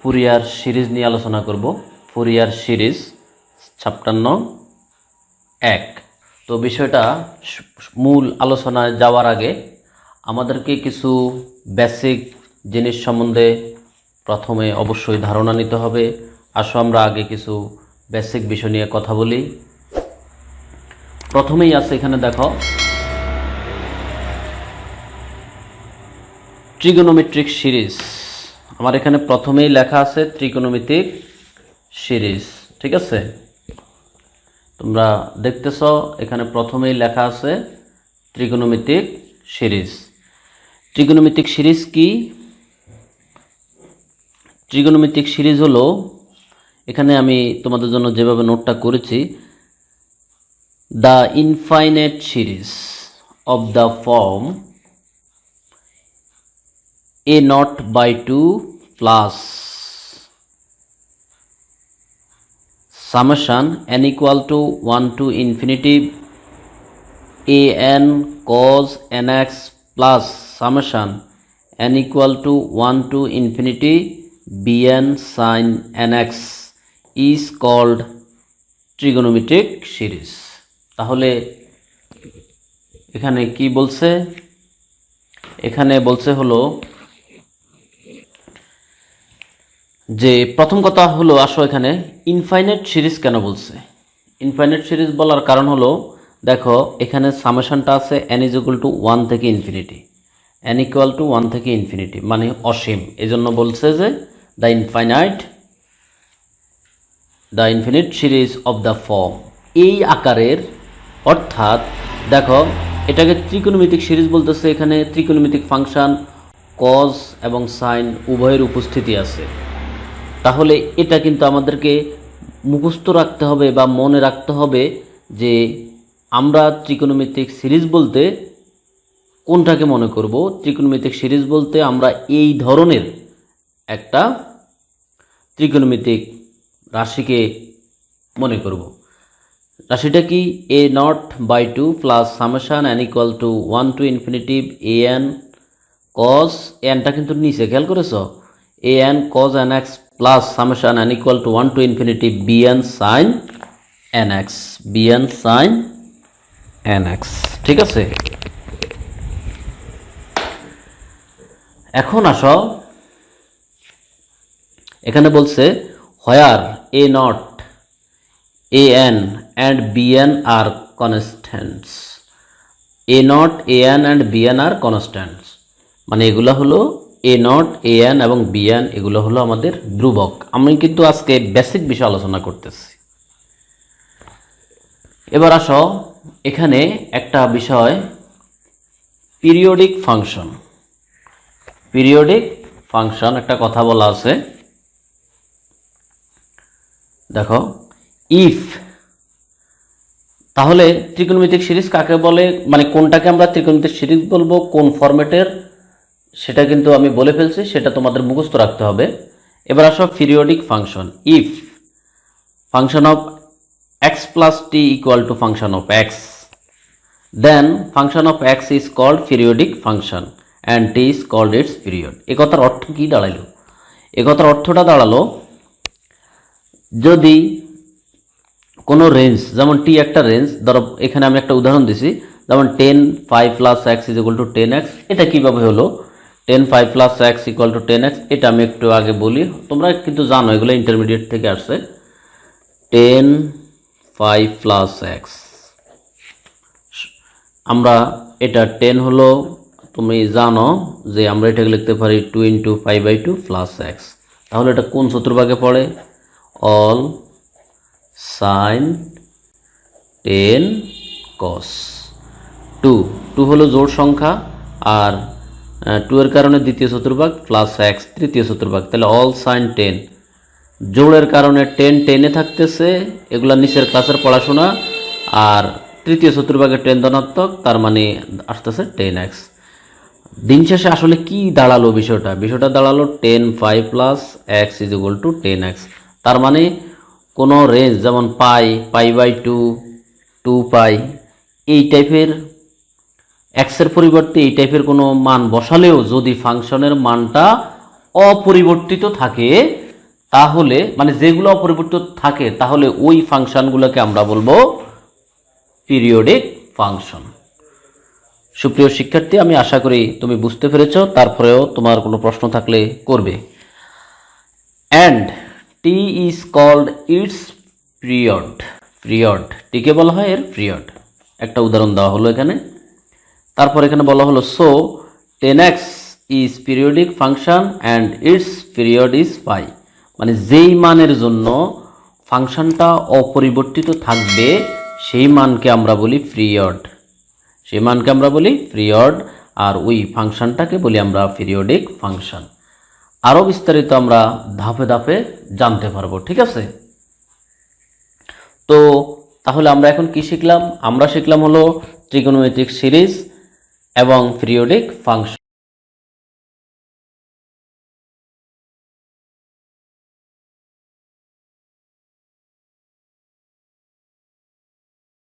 Fourier series নিয়ে আলোচনা করব। ফুরিয়ার সিরিজ ছাপ্পান্ন এক। তো বিষয়টা মূল আলোচনায় যাওয়ার আগে আমাদেরকে কিছু বেসিক জিনিস সম্বন্ধে প্রথমে অবশ্যই ধারণা নিতে হবে। আসো আমরা আগে কিছু বেসিক বিষয় নিয়ে কথা বলি। প্রথমেই আছে এখানে দেখো ট্রিগোনোমেট্রিক সিরিজ আমার এখানে প্রথমেই লেখা আছে ত্রিকোণমিতিক সিরিজ, ঠিক আছে? তোমরা দেখতেছ, এখানে প্রথমেই লেখা আছে ত্রিকোণমিতিক সিরিজ। ত্রিকোণমিতিক সিরিজ কি? ত্রিকোণমিতিক সিরিজ হলো, এখানে আমি তোমাদের জন্য যেভাবে নোটটা করেছি, the infinite series of the form a naught by 2 plus summation n equal to 1 to infinity a n cos nx plus summation n equal to 1 to infinity bn sin nx is called trigonometric series তাহলে এখানে কি বলছে এখানে বলছে হলো যে প্রথম কথা হলো আসো এখানে ইনফাইনাইট সিরিজ কেন বলছে? ইনফাইনাইট সিরিজ বলার কারণ হলো, দেখো, এখানে সামেশনটা আছে n is equal to one থেকে infinity n equal to one থেকে ইনফিনিটি মানে অসীম। এই জন্য বলছে যে the infinite the infinite series of the form এই আকারের, অর্থাৎ, দেখো, এটাকে ত্রিকোণমিতিক সিরিজ বলতেছে এখানে, ত্রিকোণমিতিক ফাংশন কজ এবং সাইন উভয়ের উপস্থিতি আছে। তাহলে এটা কিন্তু আমাদেরকে মুখস্থ রাখতে হবে বা মনে রাখতে হবে যে আমরা ত্রিকোণমিতিক সিরিজ বলতে কোনটাকে মনে করব? ত্রিকোণমিতিক সিরিজ বলতে আমরা এই ধরনের একটা ত্রিকোণমিতিক রাশিকে মনে করব। রাশিটা কি? A naught by two plus summation n equal to one to infinity a n cos এনটা কিন্তু নিচে, খেয়াল করেছ? A n cos n x plus summation n equal to one to infinity b n sin n x b n sin n x ঠিক আছে? এখন আসো। এখানে বলছে where a naught a n and b n are constants a naught a n and b n are constants মানে এগুলো হলো a not a n এবং বি এন এগুলো হলো আমাদের ধ্রুবক। আমি কিন্তু আজকে বেসিক বিষয় আলোচনা করতেছি। এবার আসো, এখানে একটা বিষয় পিরিয়ডিক ফাংশন পিরিয়ডিক ফাংশন একটা কথা বলা আছে। দেখো ইফ তাহলে ত্রিকোণমিতিক সিরিজ কাকে বলে? মানে কোনটাকে আমরা ত্রিকোণমিতিক সিরিজ বলব? কোন ফরম্যাটের সেটা কিন্তু আমি বলে ফেলছি, সেটা তোমাদের মুখস্থ রাখতে হবে। এবার আসো periodic function if function of x plus t equal to function of x then function of x is called periodic function and t is called its period এ কথার অর্থ কী দাঁড়াইলো? এ কথার অর্থটা দাঁড়াল, যদি কোনো রেঞ্জ যেমন টি একটা রেঞ্জ ধরো এখানে আমি একটা উদাহরণ দিছি, যেমন tan pi plus x is equal to tan x এটা কীভাবে হলো? Tan pi plus x equal to tan x, এটা আমি একটু আগে বলি। তোমরা কিন্তু জানো, এগুলো ইন্টারমিডিয়েট থেকে আসছে। Tan pi plus x. আমরা এটা টেন হলো, তুমি জানো যে আমরা এটাকে লিখতে পারি two into pi by two plus x. তাহলে এটা কোন চতুর্ভাগে পড়ে? All sin tan cos. Two two হলো জোড় সংখ্যা, আর টু এর কারণে দ্বিতীয় চতুর্ভাগ প্লাস এক্স তৃতীয় চতুর্ভাগ। তাহলে অল সাইন টেন জোড়ের কারণে টেন টেনে থাকতেছে, এগুলা নিচের ক্লাসের পড়াশোনা, আর তৃতীয় চতুর্ভাগে টেন ধনাত্মক, তার মানে আসতেছে টেন এক্স দিন শেষে আসলে কি দাঁড়াল বিষয়টা? বিষয়টা দাঁড়াল tan pi plus x is equal to tan x তার মানে কোনো রেঞ্জ যেমন pi pi by two two pi এই টাইপের এক্সের পরিবর্তে এই টাইপের কোনো মান বসালেও যদি ফাংশনের মানটা অপরিবর্তিত থাকে, তাহলে মানে যেগুলো অপরিবর্তিত থাকে, তাহলে ওই ফাংশনগুলোকে আমরা বলব পিরিয়ডিক ফাংশন সুপ্রিয় শিক্ষার্থী, আমি আশা করি তুমি বুঝতে পেরেছ, তারপরেও তোমার কোনো প্রশ্ন থাকলে করবে। And t is called its period period টিকে বলা হয় এর পিরিয়ড একটা উদাহরণ দেওয়া হলো এখানে। তারপর এখানে বলা হলো so tan x is periodic function and its period is pi মানে যেই মানের জন্য ফাংশনটা অপরিবর্তিত থাকবে, সেই মানকে আমরা বলি পিরিয়ড সেই মানকে আমরা বলি পিরিয়ড আর ওই ফাংশনটাকে বলি আমরা পিরিয়ডিক ফাংশন আরও বিস্তারিত আমরা ধাপে ধাপে জানতে পারব, ঠিক আছে? তো, তাহলে আমরা এখন কি শিখলাম? আমরা শিখলাম হলো ট্রিগোনোমেট্রিক সিরিজ এবং পিরিয়ডিক ফাংশন